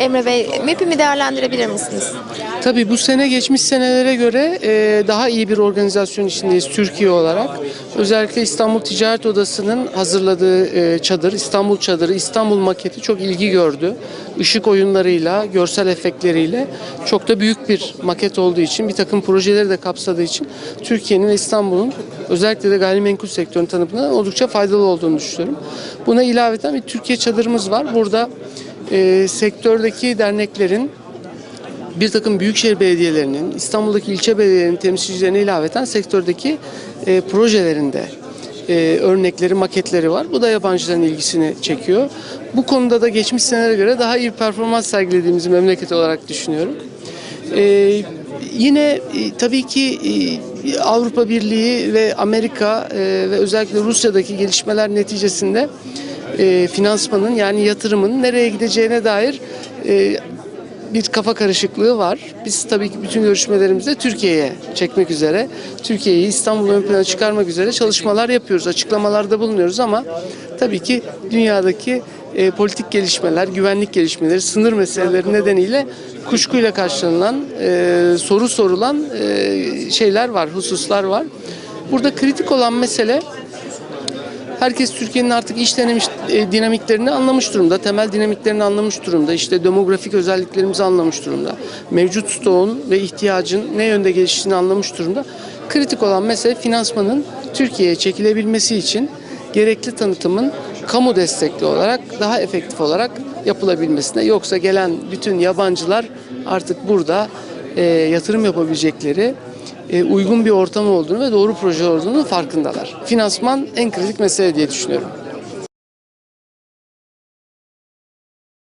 Emre Bey, MEP'imi değerlendirebilir misiniz? Tabii bu sene geçmiş senelere göre e, daha iyi bir organizasyon içindeyiz Türkiye olarak. Özellikle İstanbul Ticaret Odası'nın hazırladığı e, çadır, İstanbul çadırı, İstanbul maketi çok ilgi gördü. Işık oyunlarıyla, görsel efektleriyle çok da büyük bir maket olduğu için, bir takım projeleri de kapsadığı için Türkiye'nin ve İstanbul'un özellikle de gayrimenkul sektörünün tanıtımına oldukça faydalı olduğunu düşünüyorum. Buna ilaveten bir Türkiye çadırımız var. Burada e, sektördeki derneklerin bir takım büyükşehir belediyelerinin, İstanbul'daki ilçe belediyelerinin temsilcilerine ilaveten sektördeki e, projelerinde e, örnekleri, maketleri var. Bu da yabancıların ilgisini çekiyor. Bu konuda da geçmiş senelere göre daha iyi performans sergilediğimizi memleket olarak düşünüyorum. E, yine e, tabii ki e, Avrupa Birliği ve Amerika e, ve özellikle Rusya'daki gelişmeler neticesinde finansmanın yani yatırımın nereye gideceğine dair bir kafa karışıklığı var. Biz tabii ki bütün görüşmelerimizde Türkiye'ye çekmek üzere, Türkiye'yi İstanbul'u ön plana çıkarmak üzere çalışmalar yapıyoruz, açıklamalarda bulunuyoruz ama tabii ki dünyadaki e, politik gelişmeler, güvenlik gelişmeleri, sınır meseleleri nedeniyle kuşkuyla karşılanılan, e, soru sorulan e, şeyler var, hususlar var. Burada kritik olan mesele Herkes Türkiye'nin artık iş denemiş, e, dinamiklerini anlamış durumda. Temel dinamiklerini anlamış durumda. İşte demografik özelliklerimizi anlamış durumda. Mevcut stoğun ve ihtiyacın ne yönde geliştiğini anlamış durumda. Kritik olan mesele finansmanın Türkiye'ye çekilebilmesi için gerekli tanıtımın kamu destekli olarak daha efektif olarak yapılabilmesine. Yoksa gelen bütün yabancılar artık burada e, yatırım yapabilecekleri e, uygun bir ortam olduğunu ve doğru proje olduğunu farkındalar. Finansman en kritik mesele diye düşünüyorum.